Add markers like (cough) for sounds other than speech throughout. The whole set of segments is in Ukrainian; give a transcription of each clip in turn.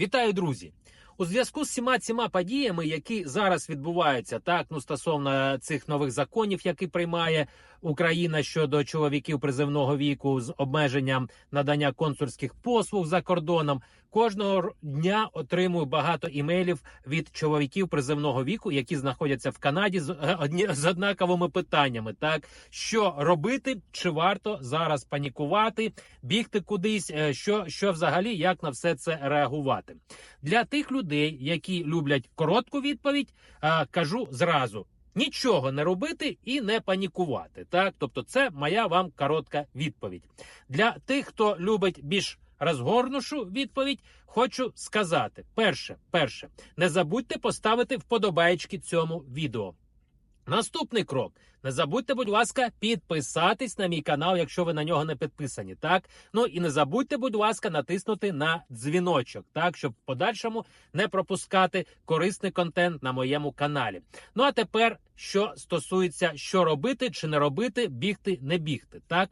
Вітаю, друзі! У зв'язку з всіма цими подіями, які зараз відбуваються, так ну стосовно цих нових законів, які приймає Україна щодо чоловіків призивного віку з обмеженням надання консульських послуг за кордоном, кожного дня отримую багато імейлів від чоловіків призивного віку, які знаходяться в Канаді з, е, одні, з однаковими питаннями. Так що робити, чи варто зараз панікувати, бігти кудись, е, що, що взагалі як на все це реагувати? Для тих людей, які люблять коротку відповідь, кажу зразу. Нічого не робити і не панікувати. Так, тобто, це моя вам коротка відповідь. Для тих, хто любить більш розгорнушу відповідь, хочу сказати: перше, перше, не забудьте поставити вподобаєчки цьому відео. Наступний крок. Не забудьте, будь ласка, підписатись на мій канал, якщо ви на нього не підписані. Так, ну і не забудьте, будь ласка, натиснути на дзвіночок, так щоб в подальшому не пропускати корисний контент на моєму каналі. Ну а тепер, що стосується, що робити чи не робити, бігти, не бігти. Так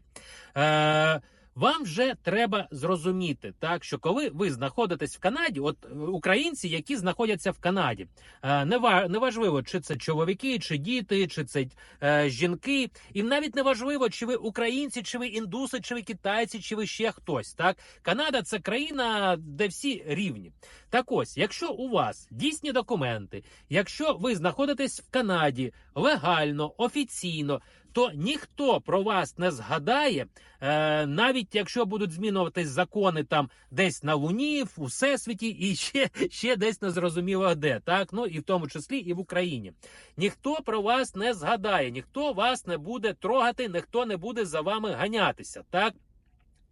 е, вам вже треба зрозуміти, так що коли ви знаходитесь в Канаді, от е, українці, які знаходяться в Канаді, е, нева- неважливо, чи це чоловіки, чи діти, чи це е, жінки, і навіть неважливо, чи ви українці, чи ви індуси, чи ви китайці, чи ви ще хтось. Так, Канада це країна, де всі рівні. Так ось, якщо у вас дійсні документи, якщо ви знаходитесь в Канаді легально, офіційно, то ніхто про вас не згадає, е, навіть якщо будуть змінюватись закони там десь на Луні, в всесвіті і ще, ще десь незрозуміло де, так ну і в тому числі і в Україні. Ніхто про вас не згадає, ніхто вас не буде трогати, ніхто не буде за вами ганятися. Так.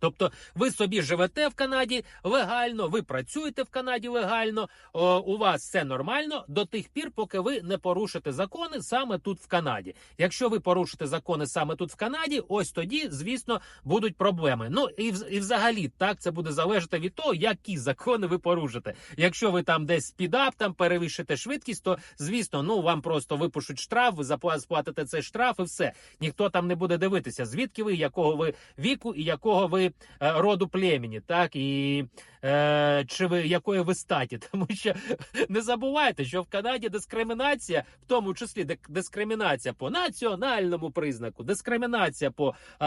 Тобто ви собі живете в Канаді легально, ви працюєте в Канаді легально, о, у вас все нормально до тих пір, поки ви не порушите закони саме тут в Канаді. Якщо ви порушите закони саме тут в Канаді, ось тоді, звісно, будуть проблеми. Ну і, і взагалі так це буде залежати від того, які закони ви порушите. Якщо ви там десь спідап, там перевищите швидкість, то звісно, ну вам просто випишуть штраф, ви запла- сплатите цей штраф, і все. Ніхто там не буде дивитися, звідки ви, якого ви віку і якого ви роду племені, так? І е, чи ви якої ви статі, (laughs) тому що не забувайте, що в Канаді дискримінація, в тому числі дискримінація по національному признаку, дискримінація по е,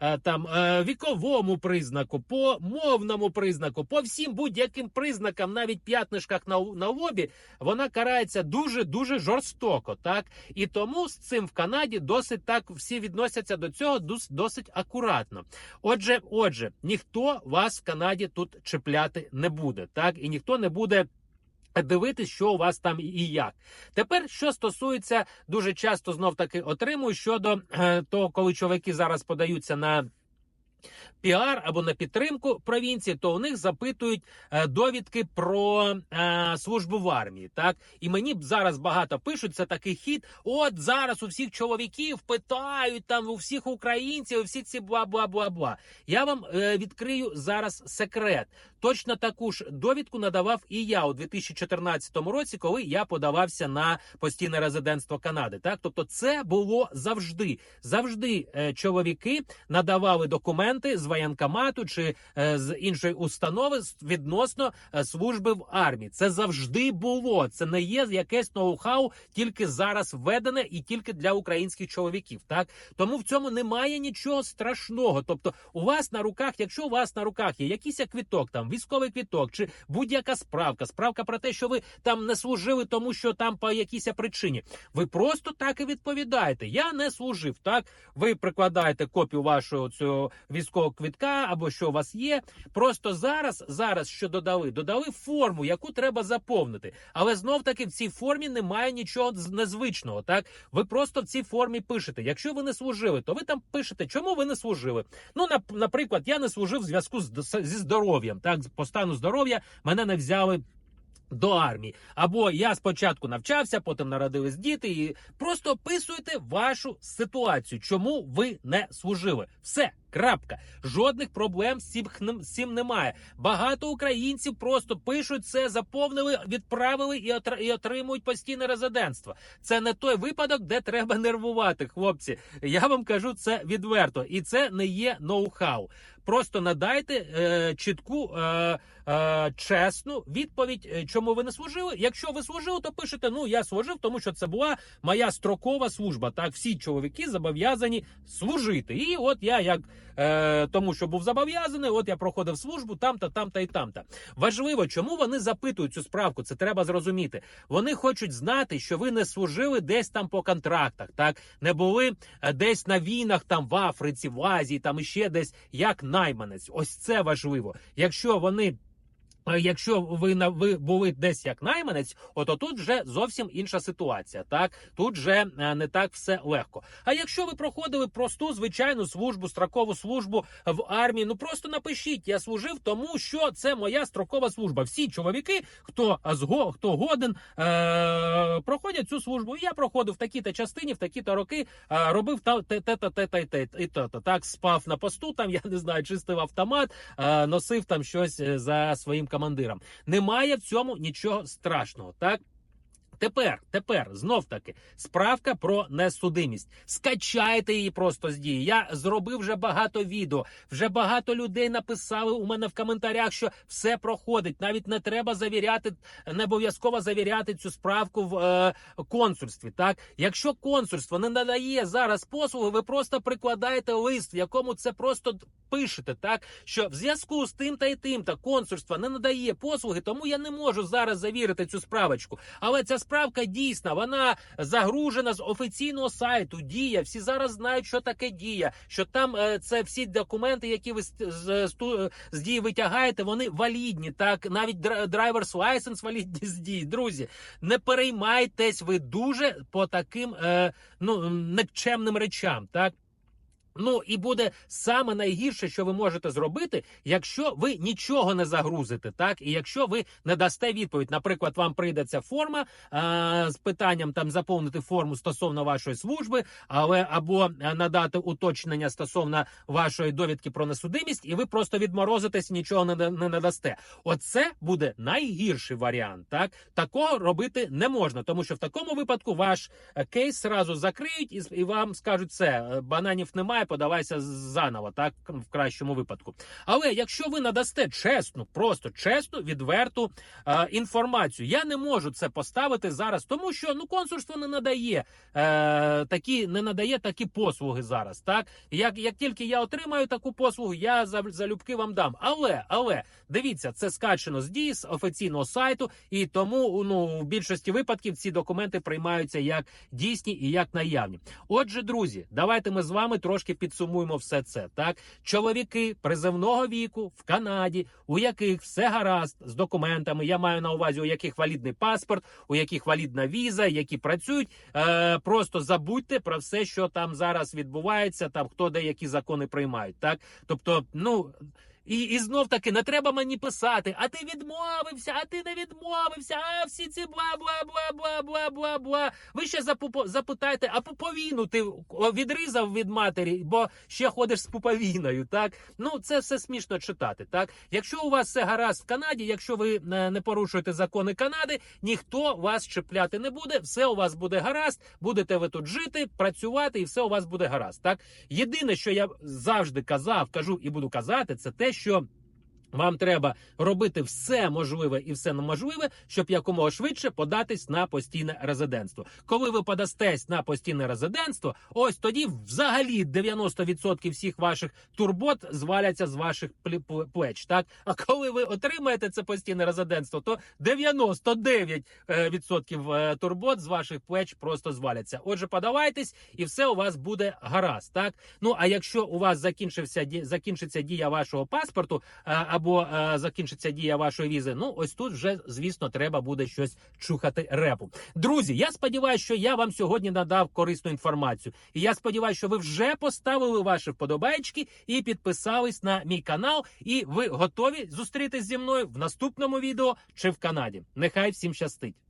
е, там е, віковому признаку, по мовному признаку, по всім будь-яким признакам, навіть п'ятнишках на, на лобі, вона карається дуже дуже жорстоко, так? І тому з цим в Канаді досить так всі відносяться до цього дос- досить акуратно. Отже, отже, ніхто вас в Канаді тут чіпляти не буде, так і ніхто не буде. Дивитись, що у вас там і як. Тепер, що стосується, дуже часто знов таки отримую щодо е, того, коли чоловіки зараз подаються на піар або на підтримку провінції, то у них запитують е, довідки про е, службу в армії. Так і мені зараз багато пишуть це такий хід. От зараз у всіх чоловіків питають там у всіх українців, у всіх ці бла бла бла бла. Я вам е, відкрию зараз секрет. Точно таку ж довідку надавав і я у 2014 році, коли я подавався на постійне резидентство Канади. Так, тобто, це було завжди. Завжди е, чоловіки надавали документи з воєнкомату чи е, з іншої установи відносно е, служби в армії. Це завжди було. Це не є якесь ноу-хау, тільки зараз введене і тільки для українських чоловіків. Так тому в цьому немає нічого страшного. Тобто, у вас на руках, якщо у вас на руках є якийсь квіток, там військовий квіток, чи будь-яка справка, справка про те, що ви там не служили, тому що там по якійсь причині, ви просто так і відповідаєте. Я не служив. Так ви прикладаєте копію вашого цього військового квітка або що у вас є. Просто зараз, зараз що додали, додали форму, яку треба заповнити. Але знов таки в цій формі немає нічого незвичного. Так ви просто в цій формі пишете. Якщо ви не служили, то ви там пишете, чому ви не служили. Ну, нап- наприклад, я не служив в зв'язку зі здоров'ям. Так, по стану здоров'я мене не взяли. До армії, або я спочатку навчався, потім народились діти, і просто описуєте вашу ситуацію, чому ви не служили. Все, крапка. Жодних проблем з цим, немає. Багато українців просто пишуть це, заповнили, відправили і, і отримують постійне резидентство. Це не той випадок, де треба нервувати, хлопці. Я вам кажу це відверто, і це не є ноу-хау. Просто надайте е, чітку, е, е, чесну відповідь, е, чому ви не служили. Якщо ви служили, то пишете: ну я служив, тому що це була моя строкова служба. Так, всі чоловіки зобов'язані служити. І от я як е, тому, що був зобов'язаний, от я проходив службу там-та, там-та і там-та. Важливо, чому вони запитують цю справку. Це треба зрозуміти. Вони хочуть знати, що ви не служили десь там по контрактах, так не були е, десь на війнах, там в Африці, в Азії, там іще десь як найманець. Ось це важливо. Якщо вони. Е, Якщо ви на ви були десь як найманець, ото тут вже зовсім інша ситуація. Так тут вже е, не так все легко. А якщо ви проходили просту звичайну службу, строкову службу в армії, ну просто напишіть, я служив, тому що це моя строкова служба. Всі чоловіки, хто зго, хто годен, е- проходять цю службу. І я проходив в такій-то частині, в такі-то роки, е- робив та те, те, те, те, те, те, і те, те. Так спав на посту. Там я не знаю, чистив автомат, е- носив там щось е, за своїм командиром. Немає в цьому нічого страшного, так. Тепер, тепер знов таки справка про несудимість. Скачайте її просто з дії. Я зробив вже багато відео. Вже багато людей написали у мене в коментарях, що все проходить. Навіть не треба завіряти, не обов'язково завіряти цю справку в е, консульстві. Так, якщо консульство не надає зараз послуги, ви просто прикладаєте лист, в якому це просто пишете, так що в зв'язку з тим та і тим та консульство не надає послуги, тому я не можу зараз завірити цю справочку. Але ця справка дійсна, вона загружена з офіційного сайту. Дія. Всі зараз знають, що таке дія. Що там е, це всі документи, які ви з, з, дії витягаєте, вони валідні. Так, навіть драйверс лайсенс валідні з дії. Друзі, не переймайтесь ви дуже по таким е, ну никчемним речам. Так. Ну і буде саме найгірше, що ви можете зробити, якщо ви нічого не загрузите, так і якщо ви не дасте відповідь. Наприклад, вам прийде ця форма а, з питанням там заповнити форму стосовно вашої служби, але або е, надати уточнення стосовно вашої довідки про несудимість, і ви просто відморозитесь, нічого не, не надасте. Оце буде найгірший варіант. Так такого робити не можна, тому що в такому випадку ваш е, кейс зразу закриють і, і вам скажуть все, е, бананів немає, подавайся заново, так в кращому випадку. Але якщо ви надасте чесну, просто чесну, відверту е, інформацію, я не можу це поставити зараз, тому що ну консульство не надає е, такі, не надає такі послуги зараз. Так як, як тільки я отримаю таку послугу, я за- залюбки вам дам. Але але дивіться, це скачено з дії з офіційного сайту, і тому ну в більшості випадків ці документи приймаються як дійсні і як наявні. Отже, друзі, давайте ми з вами трошки підсумуємо все це. Так, чоловіки приземного віку в Канаді, у яких все гаразд з документами. Я маю на увазі, у яких валідний паспорт, у яких валідна віза, які працюють. Е, просто забудьте про все, що там зараз відбувається, там хто де які закони приймають. Так, тобто, ну. І, і знов таки не треба мені писати, а ти відмовився, а ти не відмовився, а всі ці бла бла бла бла бла бла бла. Ви ще запитайте, а пуповіну ти відрізав від матері, бо ще ходиш з пуповіною. Так ну це все смішно читати. Так, якщо у вас все гаразд в Канаді, якщо ви е, не порушуєте закони Канади, ніхто вас чіпляти не буде. Все у вас буде гаразд, будете ви тут жити, працювати, і все у вас буде гаразд. Так єдине, що я завжди казав, кажу і буду казати, це те, що. Вам треба робити все можливе і все неможливе, щоб якомога швидше податись на постійне резидентство. Коли ви подастесь на постійне резидентство, ось тоді взагалі 90% всіх ваших турбот зваляться з ваших плеч. Так а коли ви отримаєте це постійне резидентство, то 99% е, турбот з ваших плеч просто зваляться. Отже, подавайтесь, і все у вас буде гаразд. Так ну а якщо у вас закінчився закінчиться дія вашого паспорту е, або е, закінчиться дія вашої візи, ну ось тут вже звісно треба буде щось чухати репу. Друзі, я сподіваюся, що я вам сьогодні надав корисну інформацію. І я сподіваюся, що ви вже поставили ваші вподобайки і підписались на мій канал. І ви готові зустрітись зі мною в наступному відео чи в Канаді. Нехай всім щастить.